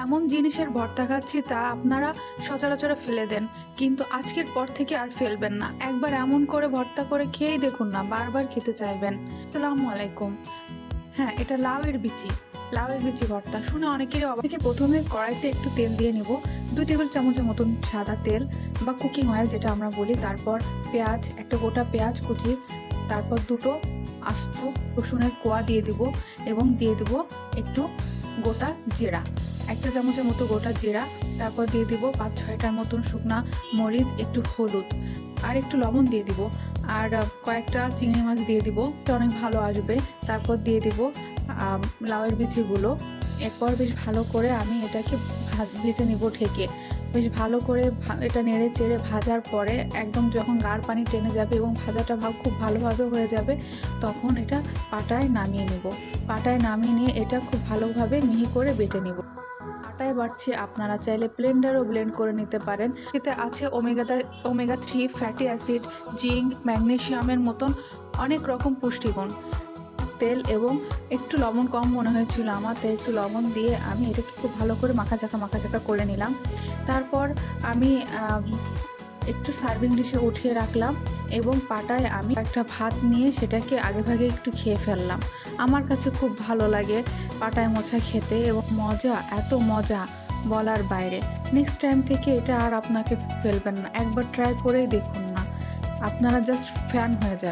এমন জিনিসের ভর্তা খাচ্ছি তা আপনারা সচরাচর ফেলে দেন, কিন্তু আজকের পর থেকে আর ফেলবেন না। একবার এমন করে ভর্তা করে খেয়েই দেখুন না, বারবার খেতে চাইবেন। আসসালামু আলাইকুম। হ্যাঁ এটা লাউয়ের বিচি লাউয়ের বিচি ভর্তা। শুনে অনেকেরই অবাক। থেকে প্রথমে কড়াইতে একটু তেল দিয়ে নেব। দুই টেবিল চামচের মতন সাদা তেল বা কুকিং অয়েল যেটা আমরা বলি, তারপর পেঁয়াজ, একটা গোটা পেঁয়াজ কুচি, তারপর দুটো আস্ত রসুনের কোয়া দিয়ে দিব এবং দিয়ে দিব একটু গোটা জিরা। একটা চামচের মতো গোটা জিরা, তারপর দিয়ে দিব পাঁচ ছয়টার মতন শুকনা মরিচ, একটু হলুদ, আর একটু লবণ দিয়ে দিব। আর কয়েকটা চিংড়ি মাছ দিয়ে দিব অনেক ভালো আসবে। তারপর দিয়ে দিব লাউয়ের বিচিগুলো। এরপর বেশ ভালো করে আমি এটাকে ভেজে নিব ঢেকে। বেশ ভালো করে এটা নেড়ে চেড়ে ভাজার পরে একদম যখন গাঢ় পানি টেনে যাবে এবং ভাজাটা ভাব, খুব ভালোভাবে হয়ে যাবে, তখন এটা পাটায় নামিয়ে নিব। পাটায় নামিয়ে নিয়ে এটা খুব ভালোভাবে মিহি করে বেটে নিব। পাটায় বাড়ছে আপনারা চাইলে ব্লেন্ডারও ব্লেন্ড করে নিতে পারেন। এতে আছে omega omega three fatty acid zinc ম্যাগনেশিয়ামের মতন অনেক রকম পুষ্টিগুণ। তেল এবং একটু লবণ কম মনে হয়েছিল আমার তাই একটু লবণ দিয়ে আমি এটাকে খুব ভালো করে মাখা চাকা মাখা চাকা করে নিলাম। তারপর আম, একটু সার্ভিং ডিশে উঠিয়ে রাখলাম এবং পাটায় আমি একটা ভাত নিয়ে সেটাকে আগে ভাগে একটু খেয়ে ফেললাম। আমার কাছে খুব ভালো লাগে পাটায় মোছা খেতে এবং মজা, এত মজা বলার বাইরে। নেক্সট টাইম থেকে এটা আর আপনাকে ফেলবেন না। একবার ট্রাই করেই দেখুন না। আপনারা জাস্ট ফ্যান হয়ে যাবে